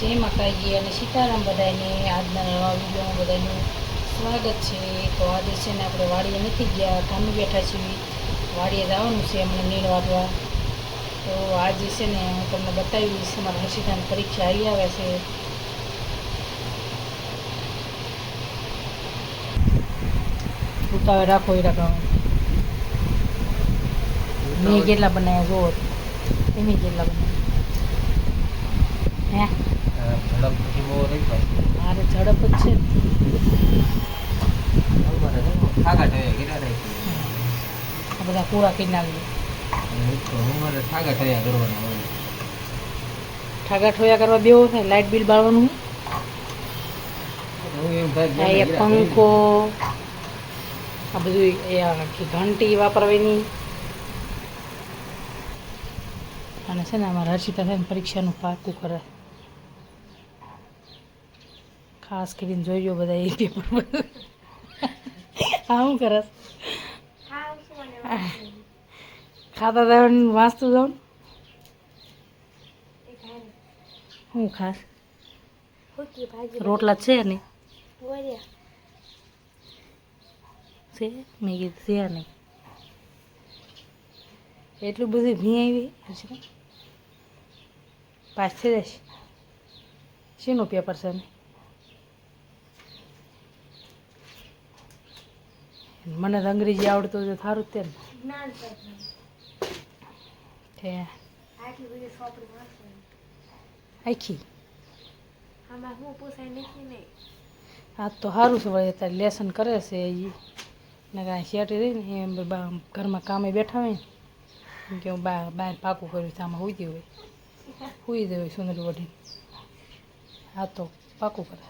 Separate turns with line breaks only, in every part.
જય માતાજી અને સીતારામ બધાને આજના નવા વિડીયોમાં બધાનું સ્વાગત છે. તો આજે છે ને આપણે વાડીએ નથી ગયા ગામે બેઠા છીએ. વાડીએ જવાનું છે અમને નીણ વાગવા તો આજે છે ને હું તમને બતાવીશ મારા હર્ષિતાની પરીક્ષા આવી આવે છે. ઉતાવળ રાખો એ રાખો. મેં કેટલા બનાવ્યા જુઓ. તમે કેટલા બનાવ્યા. હે? મારે ઝડપ જ છે
રહી
આ બધા પૂરા કરી નાખીએ
ઠોયા
કરવા બેવો થાય લાઇટ બિલ બાળવાનું પંખો આ બધું એ આખી ઘંટી વાપરવાની. અને છે ને અમારા હર્ષિતા થઈને પરીક્ષાનું પાકું કરે. ખાસ કરીને જોઈજો બધા એ પેપર હા શું કરસ ખાતા જાવ વાંચતું જાઉં શું ખાસ? રોટલા છે ને છે? મેં કીધું છે નહીં. એટલું બધું ભી આવી? પાસ થઈ જશે શેનું પેપર છે ને? મને તો અંગ્રેજી આવડતું હોય તો સારું જ તે ને છે આખી. આ તો સારું છે વળી અત્યારે લેસન કરે છે એ ને કાંઈ શેટી રહી ને, એમ બા ઘરમાં કામે બેઠા હોય ને, એમ કે હું બહાર બહાર પાકું કર્યું છે, આમાં હોઈ હોય. હોઈ દે હોય સુંદરી વઢી આ તો પાકું કરે.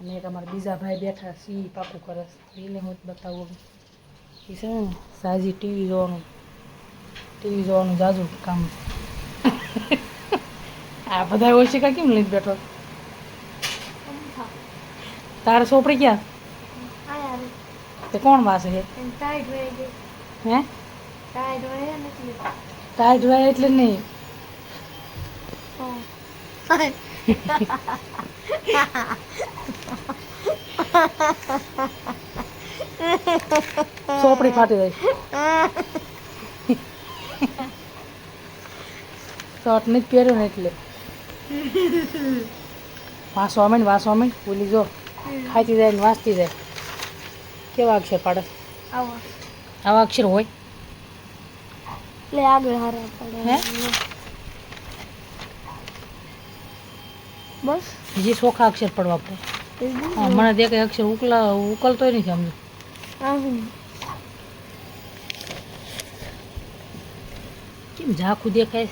અને એક અમારા બીજા ભાઈ બેઠા છે ઈ પાકું કરે એને હું બતાવું એ છે ને સાજી ટીવી જોવાનું ટીવી જોવાનું જાજુ કામ. આ બધા ઓછીકા કેમ લઈને બેઠો? તારે સોપડી ક્યાં? તે કોણ વાસે છે હે? ટાઈટ હોય એટલે નહીં. સોપડી ફાટી જાય શર્ટ નહીં જ પહેર્યો ને એટલે. અમે ને વાંચો અમે બોલી જો. ખાતી જાય ને વાંચતી જાય. કેવા અક્ષર પાડે? આવા. અક્ષર હોય?
એટલે આગળ હારા પડે.
હે?
બસ.
બીજી સોખા અક્ષર પડવા પડે. મને દે કંઈ અક્ષર ઉકલા, ઉકલતોય નથી સમજો કેમ ઝાખું દેખાય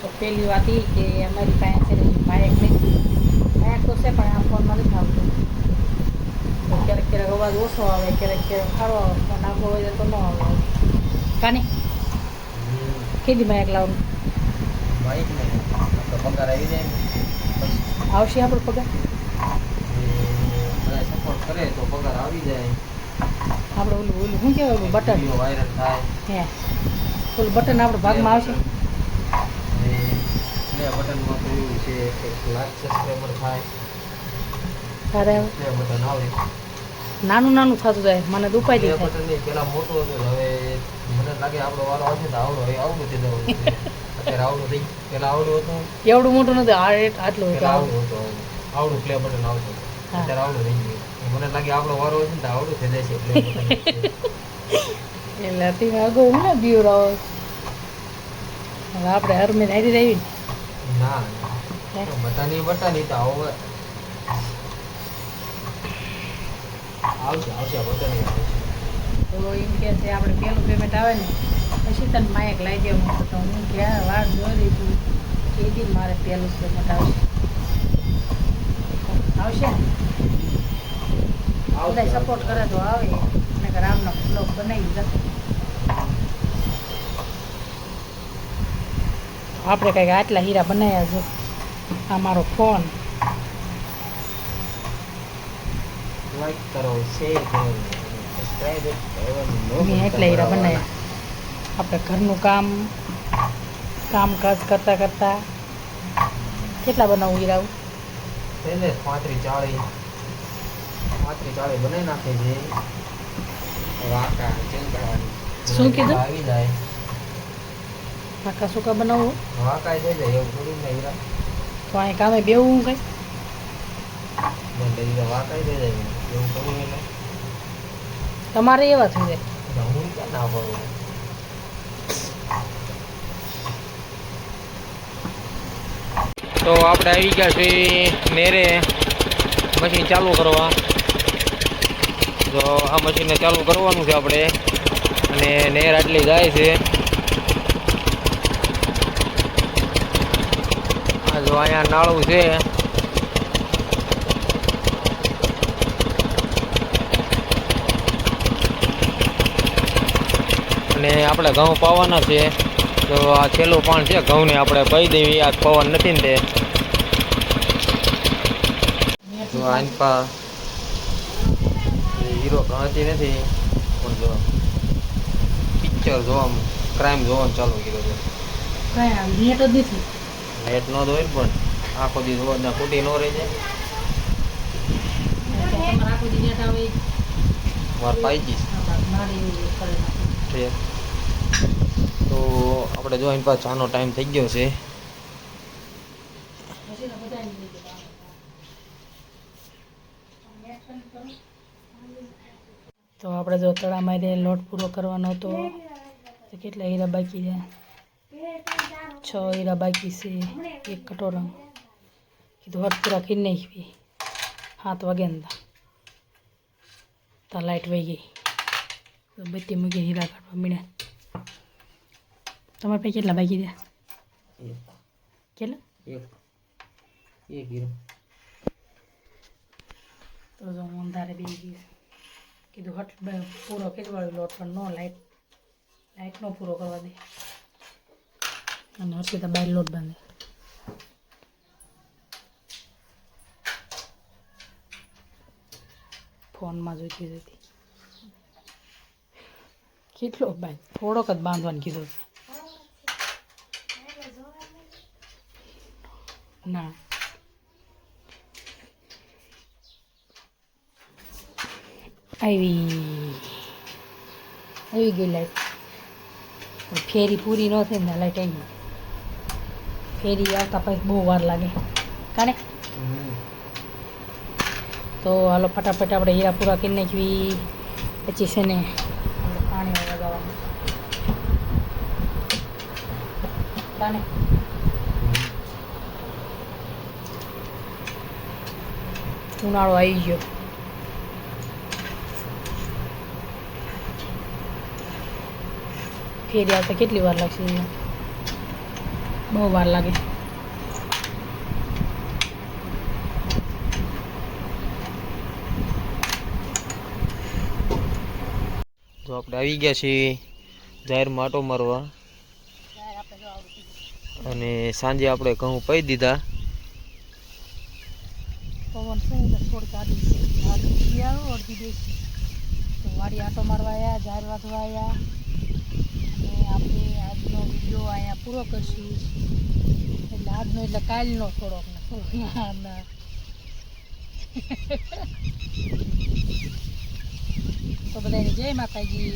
તો પેલી વાત એ કે અમારી પાસે છે ને માયક નહીં માયક તો છે, પણ આ ફોનમાં નથી આવતો. ક્યારેક ક્યારેક અવાજ ઓછો આવે, ક્યારેક ક્યારેક સારો આવે ફોન આખો હોય તો ન આવે. કાની? કીધી માયક લાવવાનું?
માહિત નહીં તો પગાર આવી જાય
આવશે આપણો પગાર?
બધા સપોર્ટ કરે તો પગાર આવી જાય.
આપણે ઓલું ઓલું શું કહેવાય ઓલું બટન?
વાયરલ થાય.
હે. ઓલું બટન આપણો ભાગમાં આવશે?
એ બે બટનમાં તો છે કે લાખ સબસ્ક્રાઈબર થાય. બે બટન આવે.
નાનું નાનું થતું જાય મને
દુખાઈ પેલા મોટું હતું હવે મને લાગે આપણો વારો આવશે આવડો હવે આવડું થઈ જવું અત્યારે આવડું થઈ પેલા આવડું હતું.
એવડું મોટું આ આટલું કે
આવડું. હતું આવડું પ્લે બટન આવતું અત્યારે આવડું થઈ ગયું. મને લાગે આપણો વારો તો આવડું થઈ છે
એટલે તમે આગળ હું ને બીવરાવો હવે આપણે હરમેન હારી રહી ના.
બટાની બટાની તો હવે. આવશે આવશે બટાની આવશે
તો એમ કે છે આપણે પહેલું પેમેન્ટ આવે ને પછી તને માયક લાવી દેવું તો હું ક્યાં વાર જોઈ રહી કીધી ને મારે પહેલું પેમેન્ટ આવશે. આવશે? ને બધા સપોર્ટ કરે તો આવે. અને રામનો બ્લોગ બનાવી જશે આપણે કંઈક આટલા હીરા બનાવ્યા છે. આ મારો ફોન
લાઈક કરો શેર કરો
મેં એટલે હીરા બનાવ્યા. આપણે ઘરનું કામ કામકાજ કરતાં કરતાં કેટલા બનાવું હીરાવું
એટલે પાંત્રીસ ચાળીસ પાંત્રીસ ચાળીસ બનાવી નાખે છે. વાંકા ચીંકાવાની
શું કીધું?
આવી જાય.
આખા સૂકા બનાવવું
વાંકા થઈ જાય એવું થોડું ને હીરા.
તો અહીં કામે બેવું કંઈ?
વાંકાઈ વાંકા થઈ જાય એવું
તમારે એવા થઈ જાય.
તો આપણે આવી ગયા છીએ મેરે. મશીન ચાલુ કરવા. તો આ મશીનને ચાલુ કરવાનું છે આપણે. અને નેર આટલી જાય છે. આ જો અહીંયા નાળું છે અને આપણે ઘઉં પાવાના છે. તો આ છેલ્લું પાણ છે ઘઉંને આપણે પાઈ દેવી. આ પવન નથી ને તે. તો આની પા હીરો ગણતી નથી. પણ જો પિક્ચર જોવા ક્રાઇમ જોવાનું ચાલુ કર્યો છે.
નેટ જ નથી.
નેટ નો હોય પણ આખો દી જોવા ખૂટી નો રહી જાય મારે પાઈ જઈશ તો આપણે જો એની પાસે ચાનો ટાઈમ થઈ ગયો છે.
તો આપણે જો તળા મારી લોટ પૂરો કરવાનો હતો કેટલા હીરા બાકી રહ્યા છ હીરા બાકી છે, એક કટોરા કીધું હટ પૂરા કરી નાખવી. સાત વાગે ને તા લાઈટ વહી ગઈ. બત્તી મૂકી હીરા કાઢવા મળ્યા તમારે પૈકી કેટલા બાકી રહ્યા કેટલા?
એક. એક હીરો.
તો જો હું અંધારે બી ગઈ કીધું હટ પૂરો ખેતવાળી લોટ પણ નો લાઈટ લાઈટ નો પૂરો કરવા દે. અને હર્ષિતા બાર લોટ બાંધે. ફોનમાં જોઈતી જોઈતી કેટલો ભાઈ? થોડોક જ બાંધવાનું કીધું. ના આવી ગઈ લાઈટ ફેરી પૂરી ન થઈ ને લાઈટ આવી ફેરી આવતા પછી બહુ વાર લાગે. કાને? તો હાલો ફટાફટ આપણે હીરા પૂરા કરી નાખવી. પછી છે ને પાણી લગાવવાનું. કાને? ઉનાળો આવી ગયો. ફેરી આવતા કેટલી વાર લાગશે બહુ વાર લાગે.
તો આપણે આવી ગયા છીએ જાહેરમાં માટો મારવા. અને સાંજે આપણે ઘઉં પાઈ દીધા.
પવન છે એટલે કાઢી આડી છે. આડી શિયાળો અડધી દેશી તો વાડી આટો મારવા આવ્યા ઝાડ વાગવા આવ્યા અને આપણે આજનો વીડિયો અહીંયા પૂરો કરશું. એટલે આજનો એટલે કાલનો થોડોક ને ના ના. તો બધાને જય માતાજી.